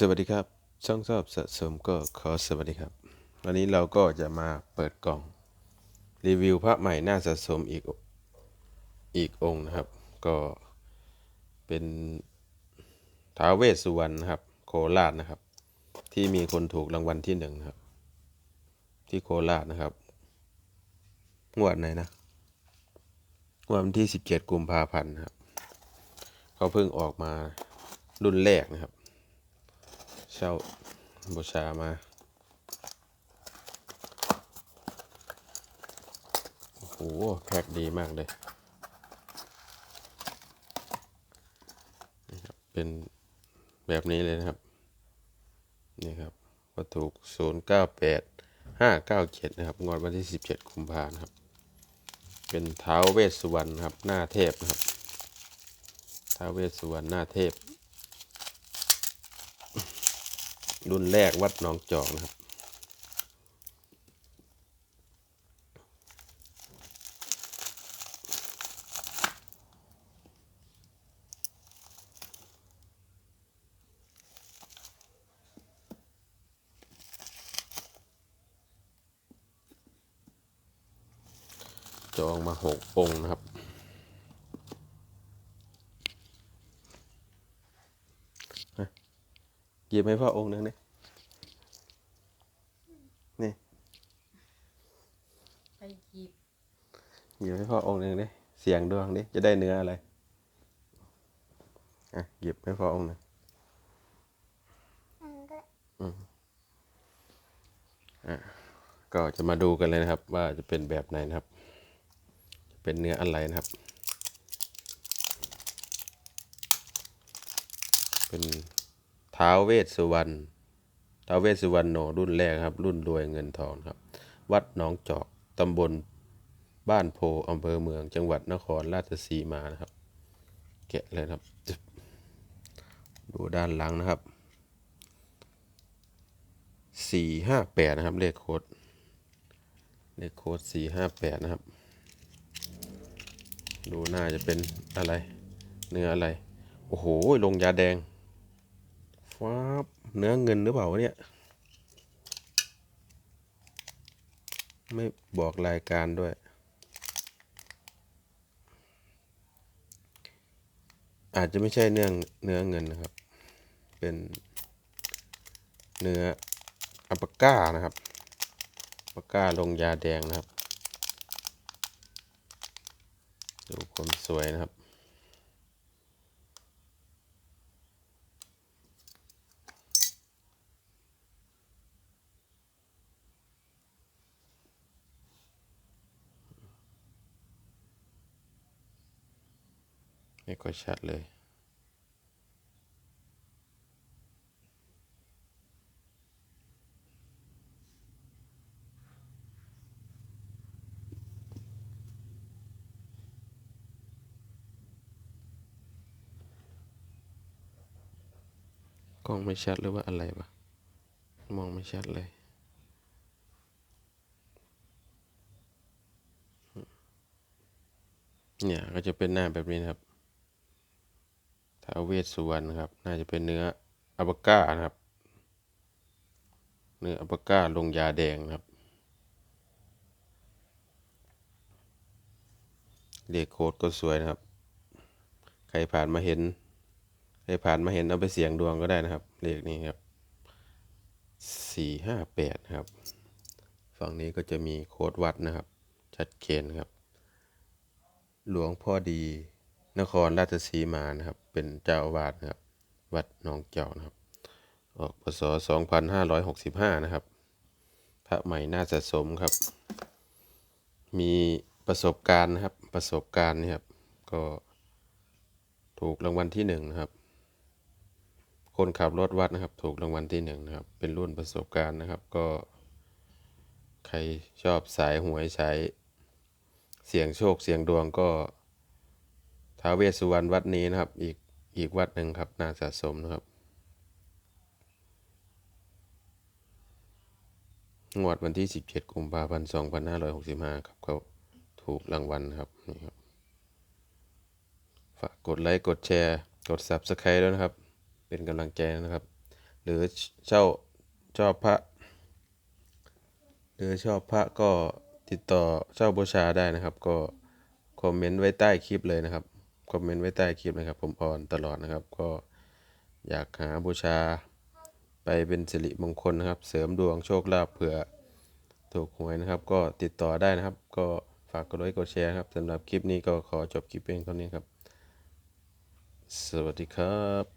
สวัสดีครับ ช่องชอบสะสมก็ขอสวัสดีครับ วันนี้เราก็จะมาเปิดกล่อง รีวิวพระใหม่น่าสะสมอีกอีกองค์นะครับ ก็เป็นท้าวเวสสุวรรณนะครับ โคราชนะครับ ที่มีคนถูกรางวัลที่หนึ่งนะครับ ที่โคราชนะครับงวดไหนนะงวดวันที่สิบเจ็ดกุมภาพันธ์นะครับเขาเพิ่งออกมารุ่นแรกนะครับ เช่าบูชามาโอ้โหแพ็คดีมากเลยนะครับเป็นแบบนี้เลยนะครับ นี่ครับก็ถูก 0 9 8 5 9 7 นะครับ งวดวันที่ 17 กุมภานะครับ เป็นเท้าวเวสสุวรรณครับ หน้าเทพนะครับท้าวเวสสุวรรณหน้าเทพ รุ่นแรกวัดหนองจอกนะครับ จองมาหกองค์นะครับ ยิบให้พ่อองค์หนึ่งดินี่ไปหยิบหยิบให้พ่อองค์หนึ่งดิเสียงดวงดิจะได้เนื้ออะไรอะหยิบให้พ่อองค์หนึ่งอืมอะก็จะมาดูกันเลยนะครับ ว่าจะเป็นแบบไหนนะครับจะเป็นเนื้ออะไรนะครับ เป็น ท้าวเวสสุวรรณท้าวเวสสุวรรณโนรุ่นแรกครับ รุ่นรวยเงินทองครับ วัดหนองจอกตำบลบ้านโพอำเภอเมือง จังหวัดนครราชสีมานะครับ แกะเลยครับ ดูด้านหลังนะครับสี่ห้าแปดนะครับ เลขโค้ดเลขโค้ดสี่ห้าแปดนะครับ ดูหน่าจะเป็นอะไร เนื้ออะไร โอ้โห ลงยาแดง ฟ้าบเนื้อเงินหรือเปล่าเนี่ย ไม่บอกรายการด้วย อาจจะไม่ใช่เนื้อเนื้อเงินนะครับ เป็นเนื้ออัปปาก้านะครับอัปปาก้าลงยาแดงนะครับ ดูความสวยนะครับ ไม่ค่อยชัดเลยกล้องไม่ชัดหรือว่าอะไรวะมองไม่ชัดเลยเนี่ยก็จะเป็นหน้าแบบนี้นะครับ ท้าเวสสุวรรณครับ น่าจะเป็นเนื้ออัปก้านะครับ เนื้ออัปก้าลงยาแดงนะครับเลขโค้ดก็สวยนะครับ ใครผ่านมาเห็น ใครผ่านมาเห็นเอาไปเสี่ยงดวงก็ได้นะครับ เลขนี้ครับสี่ห้าแปดครับ ฝั่งนี้ก็จะมีโค้ดวัดนะครับ ชัดเจนครับ หลวงพ่อดี นครราชสีมานะครับ เป็นเจ้าอาวาสนะครับ วัดหนองเจอกนะครับ ออกพศ2565 นะครับ พระใหม่น่าสะสมครับ มีประสบการณ์นะครับ ประสบการณ์นี่ครับ ก็ถูกรางวัลที่หนึ่งนะครับ คนขับรถวัดนะครับ ถูกรางวัลที่หนึ่งนะครับ เป็นรุ่นประสบการณ์นะครับ ก็ ใครชอบสายหวยสายเสียงโชคเสียงดวงก็ ท้าวเวสสุวรรณวัดนี้นะครับ อีกอีกวัดหนึ่งครับน่าสะสมนะครับ งวดวันที่ 17กุมภาพันธ์2565 ครับเขาถูกรางวัลนครับนี่ครับ ฝากกดไลค์ กดแชร์ กด Subscribe ด้วยนะครับ เป็นกำลังใจนะครับ หรือเช่าชอบพระ หรือชอบพระก็ติดต่อเช่าบูชาได้นะครับ ก็คอมเมนต์ไว้ใต้คลิปเลยนะครับ คอมเมนต์ไว้ใต้คลิปนะครับ ผมออนตลอดนะครับ ก็อยากหาบูชาไปเป็นสิริมงคลนะครับ เสริมดวงโชคลาภเผื่อถูกหวยนะครับ ก็ติดต่อได้นะครับ ก็ฝากกดไลค์กดแชร์ครับสำหรับคลิปนี้ก็ขอจบคลิปเพียงเท่านี้ครับ สวัสดีครับ